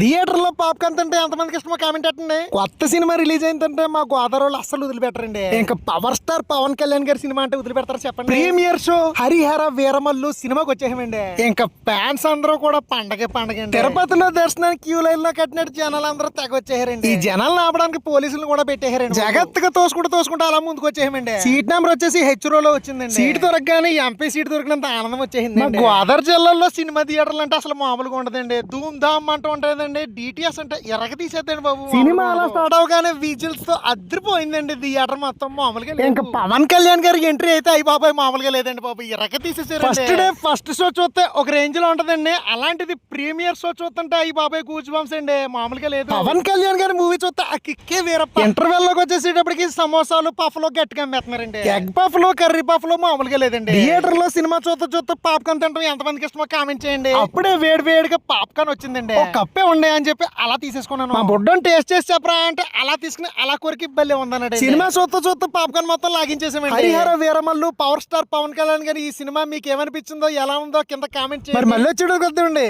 థియేటర్లో పాప్కార్న్ తింటే ఎంతమందికి ఇష్టమో కామెంట్ పెట్టండి. కొత్త సినిమా రిలీజ్ అయిందంటే మా గోదావరి వాళ్ళు అస్సలు వదిలిపెట్టరండి. ఇంకా పవర్ స్టార్ పవన్ కళ్యాణ్ గారి సినిమా అంటే వదిలిపెడతారు చెప్పండి. Premiere show. హరిహర వీరమల్లు సినిమాకి వచ్చేసామండి. ఇంకా ఫ్యాన్స్ అందరూ కూడా పండగే పండగ తిరుపతిలో దర్శనానికి క్యూ లైన్లో కట్టినట్టు జనాలు అందరూ తెగ వచ్చేసారండి. ఈ జనాలను ఆపడానికి పోలీసులు కూడా పెట్టేశారండి జాగ్రత్తగా తోసుకుంటూ తోసుకుంటూ అలా ముందుకు వచ్చేసామండి. సీట్ నెంబర్ వచ్చేసి హెచ్లో వచ్చిందండి. సీట్ దొరకగానే ఎంపీ సీట్ దొరికినంత ఆనందం వచ్చేసింది గోదావరి జిల్లాలో సినిమా థియేటర్లు అంటే అసలు మామూలుగా ఉండదండి. ధూమ్ ధామ్ అంటూ ఉంటుందండి డిటిఎస్ అంటే ఎరగ తీసేద్దండి బాబు. సినిమా అలా స్టార్ట్ అవగానే విజిల్స్తో అదిరిపోయిందండి థియేటర్ మొత్తం మామూలుగా. ఇంకా పవన్ కళ్యాణ్ గారికి ఎంట్రీ అయితే అయ్యి బాబాయ్ మామూలుగా లేదండి బాబు. ఎరగ తీసేసారు ఫస్ట్ డే ఫస్ట్ షో చూస్తే ఒక రేంజ్లో ఉంటదండి. అలాంటిది ప్రీమియర్ షో చూస్తుంటే అయ్యి బాబాయ్ బంప్స్ అండి. మామూలుగా లేదు. పవన్ కళ్యాణ్ గారి మూవీ చూస్తే ఆ కిక్కే వీరప్ప. ఇంటర్వెల్లోకి వచ్చేసేటప్పటికి సమోసాలు పఫ్లో గట్టిగా అమ్మేస్తున్నారండి. ఎగ్ పఫ్లో కర్రీ పఫ్లో మామూలుగా లేదండి. థియేటర్లో సినిమా చూస్తే చూస్తే పాప్కార్న్ తింటాం ఎంతమందికి ఇష్టమో కామెంట్ చేయండి. అప్పుడే వేడి వేడిగా పాప్కార్న్ వచ్చిందండి. ఒక కప్పే ఉండే అని చెప్పి అలా తీసేసుకున్నాను. మా బుడ్డని టేస్ట్ చేసి చెప్పరా అంటే అలా తీసుకుని అలా కొరికి బల్లే ఉందన్నట్టు సినిమా చూస్తూ చూస్తూ పాప్కార్న్ మొత్తం లాగించేసామండి. హరిహర వీరమల్లు పవర్ స్టార్ పవన్ కళ్యాణ్ గారి ఈ సినిమా మీకు ఏమనిపించిందో ఎలా ఉందో కింద కామెంట్ చేయండి. మరి మళ్ళీ వచ్చి కొద్దండి